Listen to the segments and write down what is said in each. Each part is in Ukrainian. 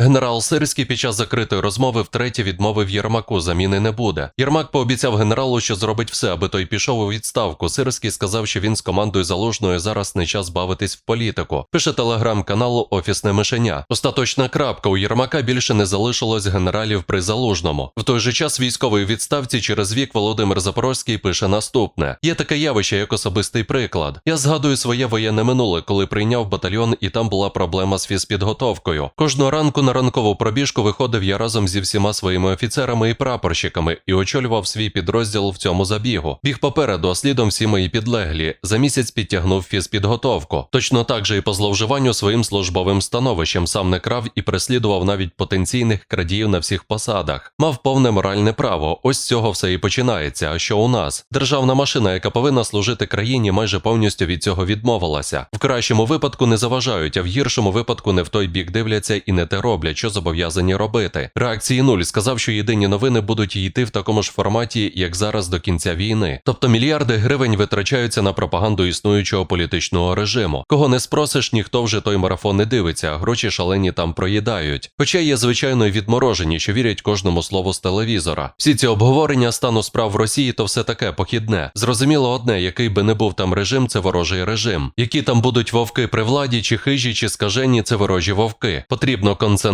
Генерал Сирський під час закритої розмови втретє відмовив Єрмаку, заміни не буде. Єрмак пообіцяв генералу, що зробить все, аби той пішов у відставку. Сирський сказав, що він з командою залужною зараз не час бавитись в політику. Пише телеграм-каналу Офісне мишеня. Остаточна крапка у Єрмака більше не залишилось генералів при залужному. В той же час військової відставці через вік Володимир Запорозький пише наступне: є таке явище як особистий приклад. Я згадую своє воєнне минуле, коли прийняв батальйон, і там була проблема з фізпідготовкою. Кожного ранку на ранкову пробіжку виходив я разом зі всіма своїми офіцерами і прапорщиками і очолював свій підрозділ в цьому забігу. Біг попереду, а слідом всі мої підлеглі. За місяць підтягнув фізпідготовку. Точно так же і по зловживанню своїм службовим становищем сам не крав і переслідував навіть потенційних крадіїв на всіх посадах. Мав повне моральне право. Ось цього все і починається. А що у нас? Державна машина, яка повинна служити країні, майже повністю від цього відмовилася. В кращому випадку не заважають, а в гіршому випадку не в той бік дивляться і не те роблять, що зобов'язані робити. Реакції нуль сказав, що єдині новини будуть йти в такому ж форматі, як зараз до кінця війни. Тобто мільярди гривень витрачаються на пропаганду існуючого політичного режиму. Кого не спросиш, ніхто вже той марафон не дивиться, гроші шалені там проїдають. Хоча є звичайно й відморожені, що вірять кожному слову з телевізора. Всі ці обговорення стану справ в Росії, то все таке похідне. Зрозуміло одне, який би не був там режим, це ворожий режим. Які там будуть вовки при владі, чи хижі, чи скажені, це ворожі вовки. Потрібно концентруватися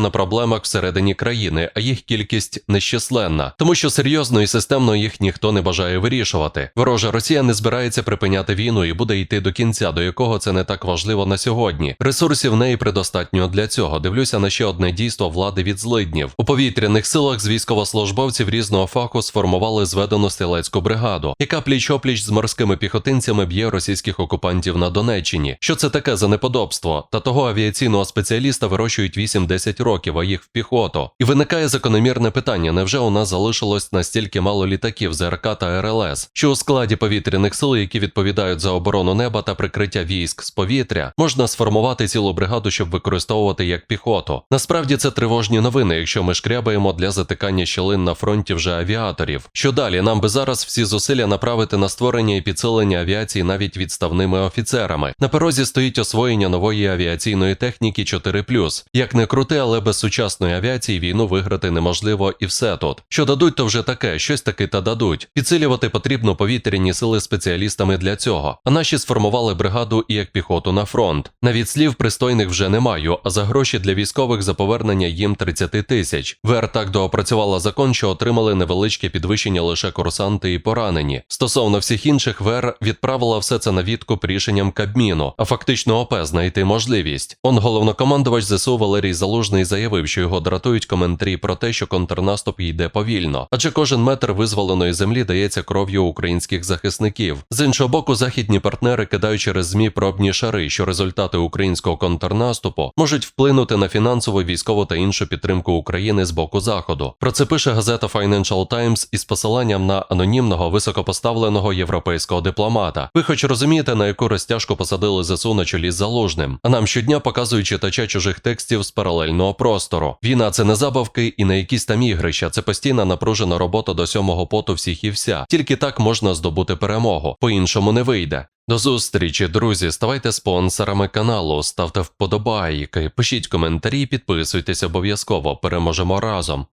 на проблемах всередині країни, а їх кількість нещисленна, тому що серйозно і системно їх ніхто не бажає вирішувати. Ворожа Росія не збирається припиняти війну і буде йти до кінця, до якого це не так важливо на сьогодні. Ресурсів неї предостатньо для цього. Дивлюся на ще одне дійство влади від злиднів. У повітряних силах з військовослужбовців різного фаху сформували зведену стрілецьку бригаду, яка пліч-опліч з морськими піхотинцями б'є російських окупантів на Донеччині. Що це таке за неподобство? Та того авіаційного спеціаліста вирощують 8-10 років, а їх в піхоту. І виникає закономірне питання: невже у нас залишилось настільки мало літаків ЗРК та РЛС, що у складі повітряних сил, які відповідають за оборону неба та прикриття військ з повітря, можна сформувати цілу бригаду, щоб використовувати як піхоту. Насправді це тривожні новини, якщо ми шкрябаємо для затикання щілин на фронті вже авіаторів. Що далі? Нам би зараз всі зусилля направити на створення і підсилення авіації навіть відставними офіцерами. На порозі стоїть освоєння нової авіаційної техніки 4+. Як не крути, але без сучасної авіації війну виграти неможливо і все тут. Що дадуть, то вже таке, щось таки та дадуть. Підсилювати потрібно повітряні сили спеціалістами для цього. А наші сформували бригаду і як піхоту на фронт. Навіть слів пристойних вже не маю, а за гроші для військових за повернення їм 30 тисяч. ВР так доопрацювала закон, що отримали невеличке підвищення лише курсанти і поранені. Стосовно всіх інших, ВР відправила все це на відкуп рішенням Кабміну, а фактично ОП знайти можливість. Он головнокомандувач ЗСУ Валерій Залужний заявив, що його дратують коментарі про те, що контрнаступ йде повільно, адже кожен метр визволеної землі дається кров'ю українських захисників. З іншого боку, західні партнери кидають через змі пробні шари, що результати українського контрнаступу можуть вплинути на фінансову, військову та іншу підтримку України з боку заходу. Про це пише газета Financial Times із посиланням на анонімного високопоставленого європейського дипломата. Ви хоч розумієте, на яку розтяжку посадили ЗСУ на чолі з залужним, а нам щодня показують читача чужих текстів з паралельного простору. Війна це не забавки і не якісь там ігрища, це постійна напружена робота до сьомого поту всіх і вся. Тільки так можна здобути перемогу, по-іншому не вийде. До зустрічі, друзі. Ставайте спонсорами каналу, ставте вподобайки, пишіть коментарі, підписуйтесь обов'язково. Переможемо разом.